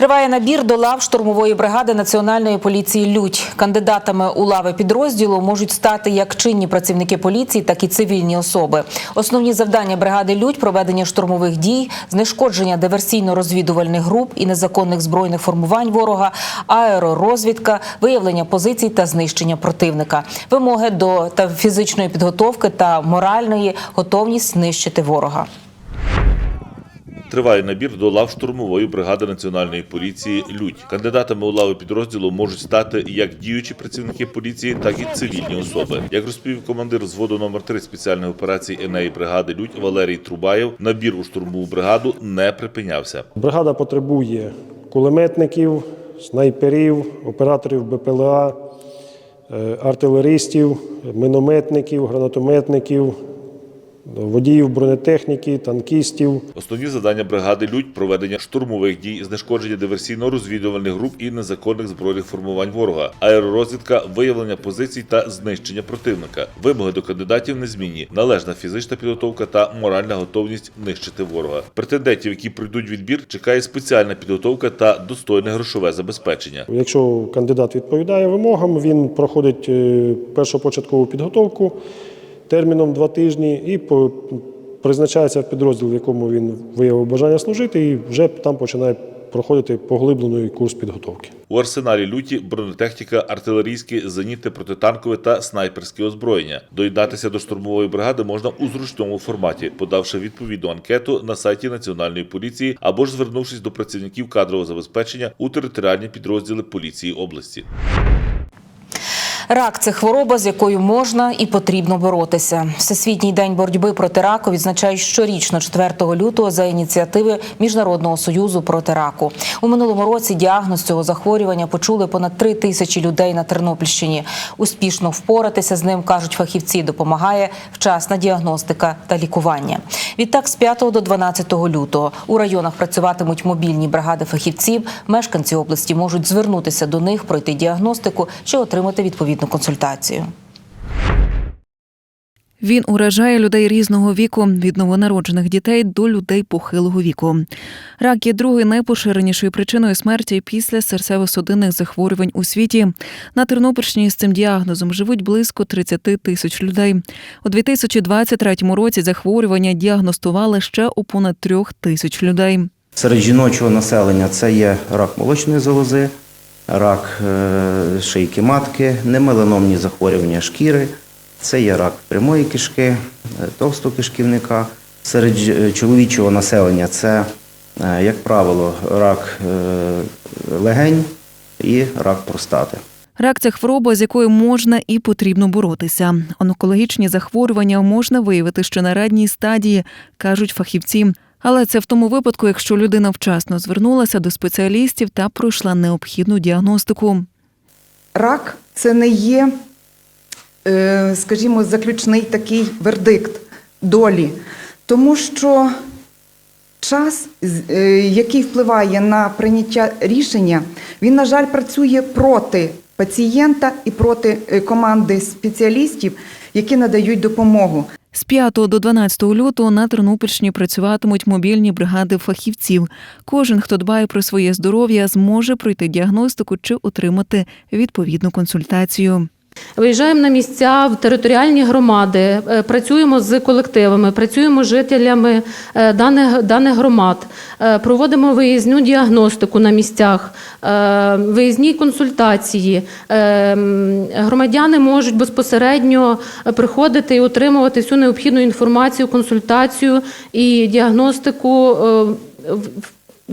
Триває набір до лав штурмової бригади Національної поліції Людь. Кандидатами у лави підрозділу можуть стати як чинні працівники поліції, так і цивільні особи. Основні завдання бригади Людь проведення штурмових дій, знешкодження диверсійно-розвідувальних груп і незаконних збройних формувань ворога, аеророзвідка, виявлення позицій та знищення противника, вимоги до та фізичної підготовки та моральної готовність знищити ворога. Триває набір до лав штурмової бригади національної поліції Людь. Кандидатами у лави підрозділу можуть стати як діючі працівники поліції, так і цивільні особи. Як розповів командир взводу номер 3 спеціальної операції Енеї бригади Людь Валерій Трубаєв, набір у штурмову бригаду не припинявся. Бригада потребує кулеметників, снайперів, операторів БПЛА, е, артилеристів, мінометників, гранатометників, водіїв бронетехніки, танкістів. Основні завдання бригади Людь проведення штурмових дій, знешкодження диверсійно-розвідувальних груп і незаконних збройних формувань ворога, аеророзвідка, виявлення позицій та знищення противника. Вимоги до кандидатів незмінні: належна фізична підготовка та моральна готовність нищити ворога. Претендентів, які пройдуть відбір, чекає спеціальна підготовка та достойне грошове забезпечення. Якщо кандидат відповідає вимогам, він проходить е, першопочаткову підготовку терміном два тижні і по- призначається в підрозділ, в якому він виявив бажання служити, і вже там починає проходити поглиблений курс підготовки. У арсеналі люті бронетехніка, артилерійські, зенітне, протитанкове та снайперське озброєння. Доєднатися до штурмової бригади можна у зручному форматі, подавши відповідну анкету на сайті Національної поліції або ж звернувшись до працівників кадрового забезпечення у територіальні підрозділи поліції області. Рак це хвороба, з якою можна і потрібно боротися. Всесвітній день боротьби проти раку відзначають щорічно 4 лютого за ініціативи Міжнародного союзу проти раку. У минулому році діагноз цього захворювання почули понад 3 тисячі людей на Тернопільщині. Успішно впоратися з ним кажуть фахівці. Допомагає вчасна діагностика та лікування. Відтак, з 5 до 12 лютого у районах працюватимуть мобільні бригади фахівців. Мешканці області можуть звернутися до них, пройти діагностику чи отримати відповідну консультацію. Він уражає людей різного віку від новонароджених дітей до людей похилого віку. Рак є другою найпоширенішою причиною смерті після серцево-судинних захворювань у світі. На Тернопільщині з цим діагнозом живуть близько 30 тисяч людей. У 2023 році захворювання діагностували ще у понад трьох тисяч людей. Серед жіночого населення це є рак молочної залози, рак е, шийки матки, немеланомні захворювання шкіри, це є рак прямої кишки, е, товстого кишківника. Серед е, чоловічого населення це, як правило, рак легень і рак простати. Рак це хвороба, з якою можна і потрібно боротися. Онкологічні захворювання можна виявити ще на ранній стадії, кажуть фахівці. Але це в тому випадку, якщо людина вчасно звернулася до спеціалістів та пройшла необхідну діагностику. Рак це не є, е, скажімо, заключний такий вердикт долі, тому що час, е, який впливає на прийняття рішення, він, на жаль, працює проти пацієнта і проти е, команди спеціалістів, які надають допомогу. З 5 до 12 лютого на Тернопільщині працюватимуть мобільні бригади фахівців. Кожен, хто дбає про своє здоров'я, зможе пройти діагностику чи отримати відповідну консультацію. Виїжджаємо на місця в територіальні громади, е, працюємо з колективами, працюємо з жителями е, даних, даних громад, е, проводимо виїзну діагностику на місцях, виїзні консультації. Громадяни можуть безпосередньо приходити і отримувати всю необхідну інформацію, консультацію і діагностику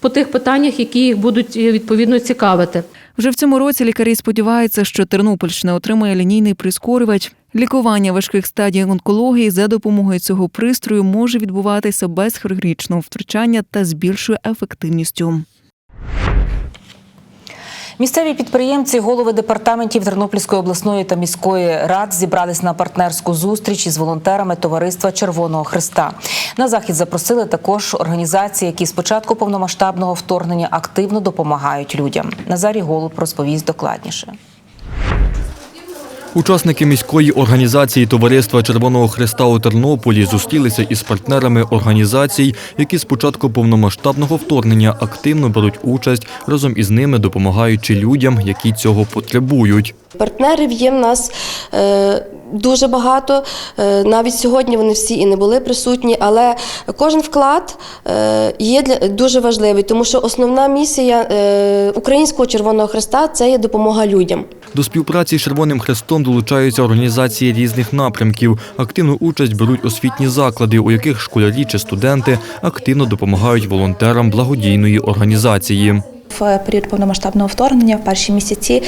по тих питаннях, які їх будуть е, відповідно цікавити. Вже в цьому році лікарі сподіваються, що Тернопільщина отримає лінійний прискорювач. Лікування важких стадій онкології за допомогою цього пристрою може відбуватися без хірургічного втручання та з більшою ефективністю. Місцеві підприємці, голови департаментів Тернопільської обласної та міської рад зібрались на партнерську зустріч із волонтерами товариства Червоного Христа. На захід запросили також організації, які з початку повномасштабного вторгнення активно допомагають людям. Назарій Голуб розповість докладніше. Учасники міської організації Товариства Червоного Христа у Тернополі зустрілися із партнерами організацій, які з початку повномасштабного вторгнення активно беруть участь, разом із ними допомагаючи людям, які цього потребують. Партнерів є в нас е, дуже багато. Е, навіть сьогодні вони всі і не були присутні, але кожен вклад е, є дуже важливий, тому що основна місія Українського Червоного Христа це є допомога людям. До співпраці з Червоним Хрестом долучаються організації різних напрямків. Активну участь беруть освітні заклади, у яких школярі чи студенти активно допомагають волонтерам благодійної організації. В період повномасштабного вторгнення, в перші місяці,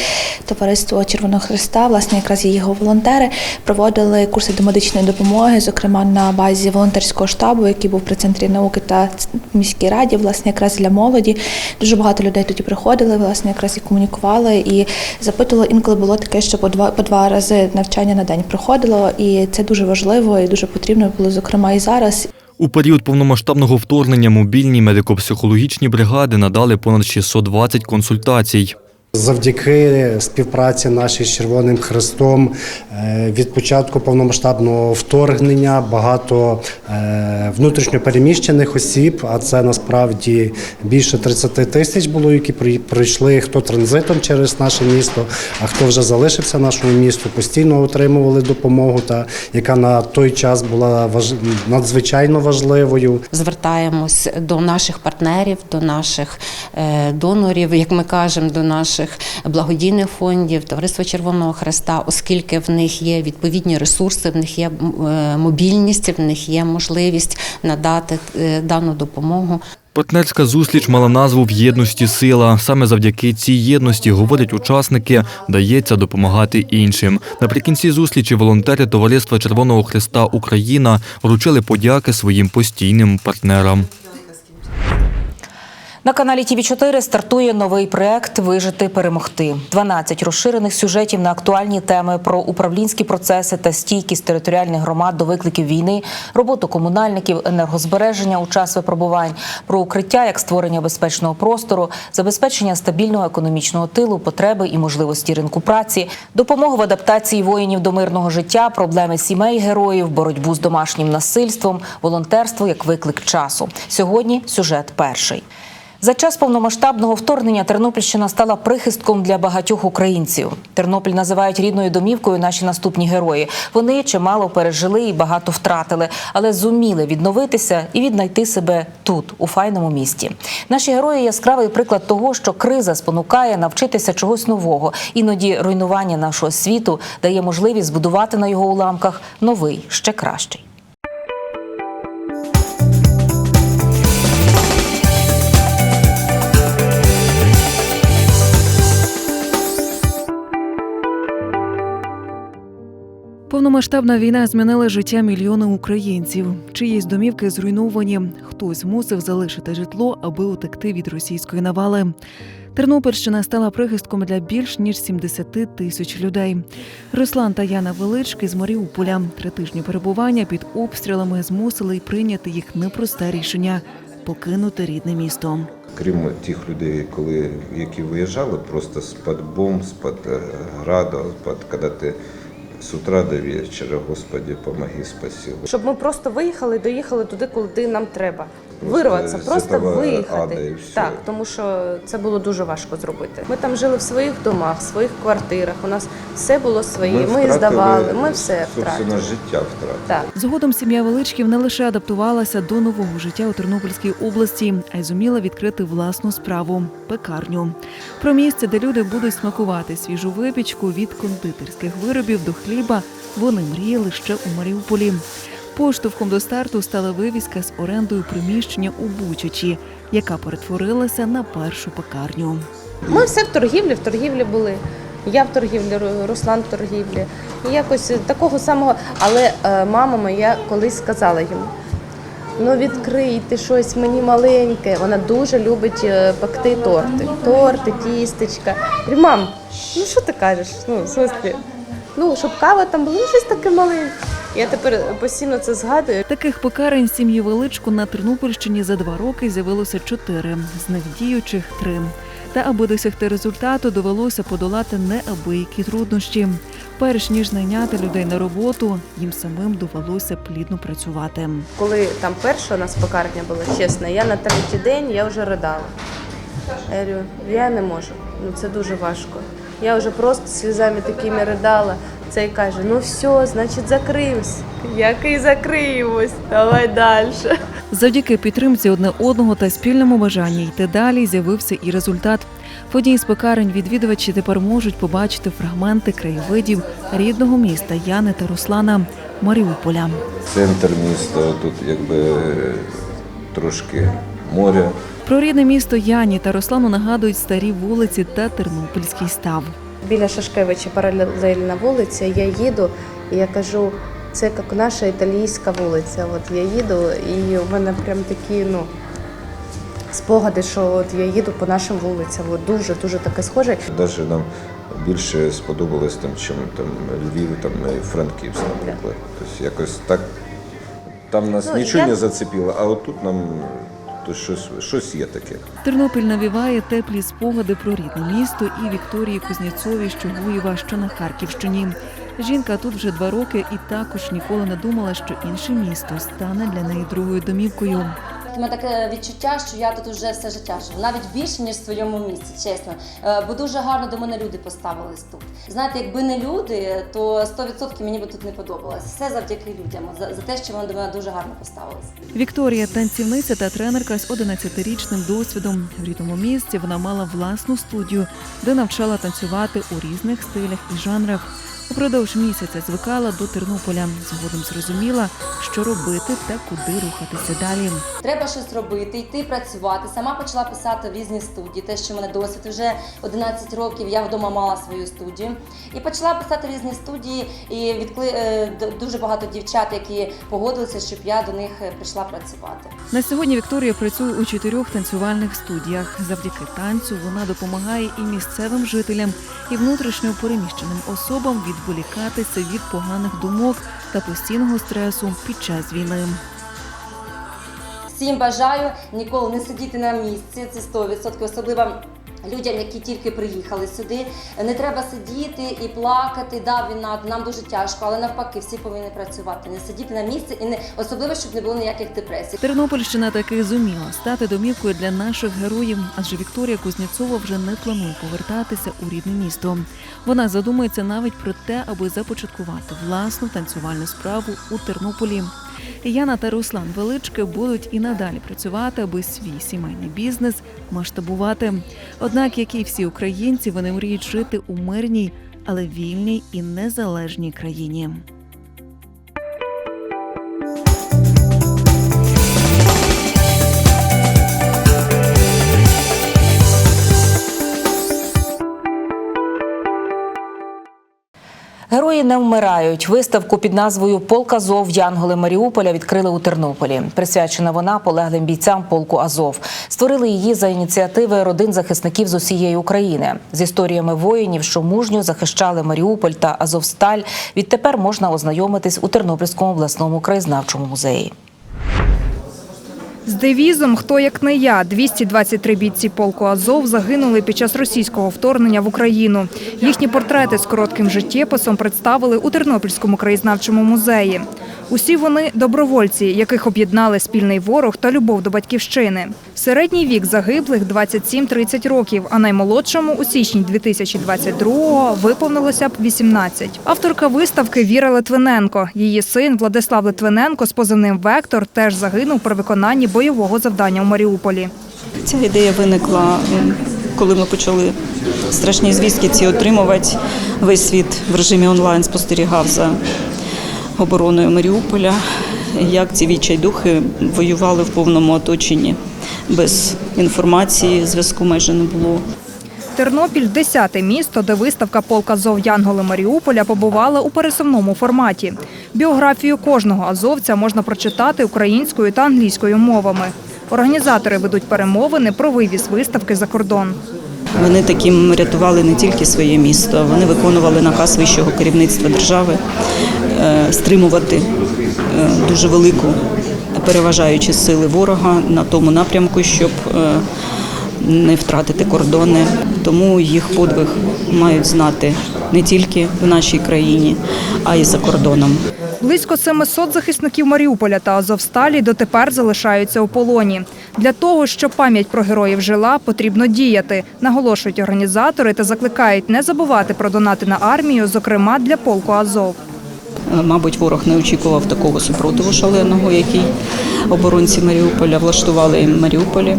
товариство Червоного Христа, власне, якраз його волонтери, проводили курси до медичної допомоги, зокрема на базі волонтерського штабу, який був при центрі науки та міській раді, власне, якраз для молоді. Дуже багато людей тоді приходили, власне, якраз і комунікували і запитували. Інколи було таке, що по два по два рази навчання на день проходило, і це дуже важливо і дуже потрібно було, зокрема, і зараз. У період повномасштабного вторгнення мобільні медико-психологічні бригади надали понад 620 консультацій. Завдяки співпраці нашій з Червоним Хрестом е, від початку повномасштабного вторгнення багато е, внутрішньопереміщених осіб, а це насправді більше 30 тисяч було, які при- прийшли хто транзитом через наше місто, а хто вже залишився в нашому місту, постійно отримували допомогу, та яка на той час була надзвичайно важливою. звертаємось до наших партнерів, до наших е, донорів, як ми кажемо, до наших благодійних фондів, Товариства Червоного Хреста, оскільки в них є відповідні ресурси, в них є е, мобільність, в них є можливість надати е, дану допомогу. Партнерська зустріч мала назву В єдності сила. Саме завдяки цій єдності, говорять учасники, дається допомагати іншим. Наприкінці зустрічі волонтери Товариства Червоного Христа Україна вручили подяки своїм постійним партнерам. На каналі ТВ 4 стартує новий проект Вижити перемогти. 12 розширених сюжетів на актуальні теми про управлінські процеси та стійкість територіальних громад до викликів війни, роботу комунальників, енергозбереження у час випробувань, про укриття як створення безпечного простору, забезпечення стабільного економічного тилу, потреби і можливості ринку праці, допомогу в адаптації воїнів до мирного життя, проблеми сімей героїв, боротьбу з домашнім насильством, волонтерство як виклик часу. Сьогодні сюжет перший. За час повномасштабного вторгнення Тернопільщина стала прихистком для багатьох українців. Тернопіль називають рідною домівкою наші наступні герої. Вони чимало пережили і багато втратили, але зуміли відновитися і віднайти себе тут, у файному місті. Наші герої яскравий приклад того, що криза спонукає навчитися чогось нового. Іноді руйнування нашого світу дає можливість збудувати на його уламках новий, ще кращий. Повномасштабна війна змінила життя мільйони українців. Чиїсь домівки зруйновані, хтось мусив залишити житло, аби утекти від російської навали. Тернопільщина стала прихистком для більш ніж 70 тисяч людей. Руслан та Яна Велички з Маріуполя три тижні перебування під обстрілами змусили й прийняти їх непросте рішення покинути рідне місто. Крім тих людей, коли, які виїжджали просто з-під бомб, з-під е, граду, з-під, коли ти з утра до вечора, Господи, помоги, спаси. Щоб ми просто виїхали, доїхали туди, куди нам треба. Просто Вирватися, з просто ада виїхати. Так, тому що це було дуже важко зробити. Ми там жили в своїх домах, в своїх квартирах. У нас все було своє. Ми, втратили, здавали, ми все собственно, втратили. життя втратили. Так. Згодом сім'я Величків не лише адаптувалася до нового життя у Тернопільській області, а й зуміла відкрити власну справу пекарню. Про місце, де люди будуть смакувати свіжу випічку від кондитерських виробів до хліба, вони мріяли ще у Маріуполі. Поштовхом до старту стала вивіска з орендою приміщення у Бучачі, яка перетворилася на першу пекарню. Ми все в торгівлі, в торгівлі були. Я в торгівлі, Руслан в торгівлі. І якось такого самого. Але е, мама моя колись сказала йому: ну відкрийте щось мені маленьке. Вона дуже любить е, пекти торти. Торти, тістечка. Говорю, мам, ну що ти кажеш? Ну, в смислі, ну, щоб кава там була, ну щось таке маленьке. Я тепер постійно це згадую. Таких пекарень сім'ї Величку на Тернопільщині за два роки з'явилося чотири, з них діючих три. Та аби досягти результату, довелося подолати неабиякі труднощі. Перш ніж найняти людей на роботу, їм самим довелося плідно працювати. Коли там перша у нас пекарня була, чесно, я на третій день я вже ридала. Я говорю, я не можу, ну це дуже важко. Я вже просто сльозами такими ридала. Цей каже: ну все, значить закриюсь. Який закриємось, давай далі. Завдяки підтримці одне одного та спільному бажанні йти далі з'явився і результат. В одній з пекарень відвідувачі тепер можуть побачити фрагменти краєвидів рідного міста Яни та Руслана Маріуполя. Центр міста, тут якби трошки моря. Про рідне місто Яні та Руслану нагадують старі вулиці та Тернопільський став. Біля Шашкевича паралельна вулиця, я їду і я кажу, це як наша італійська вулиця. От я їду, і у мене прям такі, ну. Спогади, що от я їду по нашим вулицям, от дуже дуже таке схоже. Навіть нам більше сподобалось там, чим там Львів, там Франківськ, наприклад. Тобто якось так там нас Ну, нічого я- не зацепило, а отут нам то щось, щось є таке. Тернопіль навіває теплі спогади про рідне місто і Вікторії Кузнєцовій з Чугуєва, що на Харківщині. Жінка тут вже два роки і також ніколи не думала, що інше місто стане для неї другою домівкою. У мене таке відчуття, що я тут вже все життя живу, навіть більше ніж в своєму місці, чесно. Е, Бо дуже гарно до мене люди поставились тут. Знаєте, якби не люди, то 100% мені би тут не подобалось. Все завдяки людям, за, за те, що вони до мене дуже гарно поставились. Вікторія танцівниця та тренерка з 11-річним досвідом. В рідному місці вона мала власну студію, де навчала танцювати у різних стилях і жанрах. Упродовж місяця звикала до Тернополя. Згодом зрозуміла, що робити та куди рухатися далі. Треба щось робити, йти працювати. Сама почала писати в різні студії. Те, що в мене досвід вже 11 років. Я вдома мала свою студію. І почала писати в різні студії. І відкли е, дуже багато дівчат, які погодилися, щоб я до них прийшла працювати. На сьогодні Вікторія працює у чотирьох танцювальних студіях. Завдяки танцю вона допомагає і місцевим жителям, і внутрішньо переміщеним особам відволікатися від поганих думок та постійного стресу під час війни. Всім бажаю ніколи не сидіти на місці. Це 100%, особливо. Людям, які тільки приїхали сюди, не треба сидіти і плакати. Да, війна нам дуже тяжко, але навпаки, всі повинні працювати, не сидіти на місці і не особливо, щоб не було ніяких депресій. Тернопільщина таки зуміла стати домівкою для наших героїв, адже Вікторія Кузнєцова вже не планує повертатися у рідне місто. Вона задумується навіть про те, аби започаткувати власну танцювальну справу у Тернополі. Яна та Руслан Велички будуть і надалі працювати, аби свій сімейний бізнес масштабувати. Однак, як і всі українці, вони мріють жити у мирній, але вільній і незалежній країні. Герої не вмирають. Виставку під назвою Полк Азов Янголи Маріуполя відкрили у Тернополі. Присвячена вона полеглим бійцям полку Азов. Створили її за ініціативи родин захисників з усієї України з історіями воїнів, що мужньо захищали Маріуполь та Азовсталь. Відтепер можна ознайомитись у Тернопільському обласному краєзнавчому музеї. З девізом Хто як не я 223 бійці полку Азов загинули під час російського вторгнення в Україну. Їхні портрети з коротким життєписом представили у Тернопільському краєзнавчому музеї. Усі вони добровольці, яких об'єднали спільний ворог та любов до батьківщини. Середній вік загиблих 27-30 років, а наймолодшому у січні 2022-го виповнилося б 18. Авторка виставки Віра Литвиненко. Її син Владислав Литвиненко з позивним Вектор теж загинув при виконанні бойового завдання в Маріуполі. Ця ідея виникла, коли ми почали страшні звістки ці отримувати. Весь світ в режимі онлайн спостерігав за обороною Маріуполя, як ці відчайдухи воювали в повному оточенні. Без інформації зв'язку майже не було. Тернопіль – десяте місто, де виставка «Полк Азов Янголи Маріуполя побувала у пересувному форматі. Біографію кожного азовця можна прочитати українською та англійською мовами. Організатори ведуть перемовини про вивіз виставки за кордон. Вони таким рятували не тільки своє місто, вони виконували наказ вищого керівництва держави е, стримувати е, дуже велику переважаючі сили ворога на тому напрямку, щоб е, не втратити кордони. Тому їх подвиг мають знати не тільки в нашій країні, а й за кордоном. Близько 700 захисників Маріуполя та Азовсталі дотепер залишаються у полоні. Для того, щоб пам'ять про героїв жила, потрібно діяти, наголошують організатори та закликають не забувати про донати на армію, зокрема для полку Азов. Е, Мабуть, ворог не очікував такого супротиву шаленого, який оборонці Маріуполя влаштували в Маріуполі.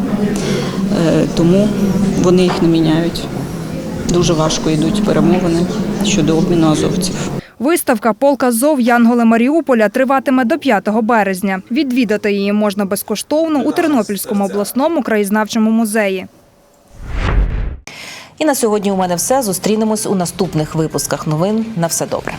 Тому вони їх не міняють. Дуже важко йдуть перемовини щодо обміну азовців. Виставка «Полк Азов. Янголи Маріуполя триватиме до 5 березня. Відвідати її можна безкоштовно у Тернопільському обласному краєзнавчому музеї. І на сьогодні у мене все. Зустрінемось у наступних випусках новин. На все добре.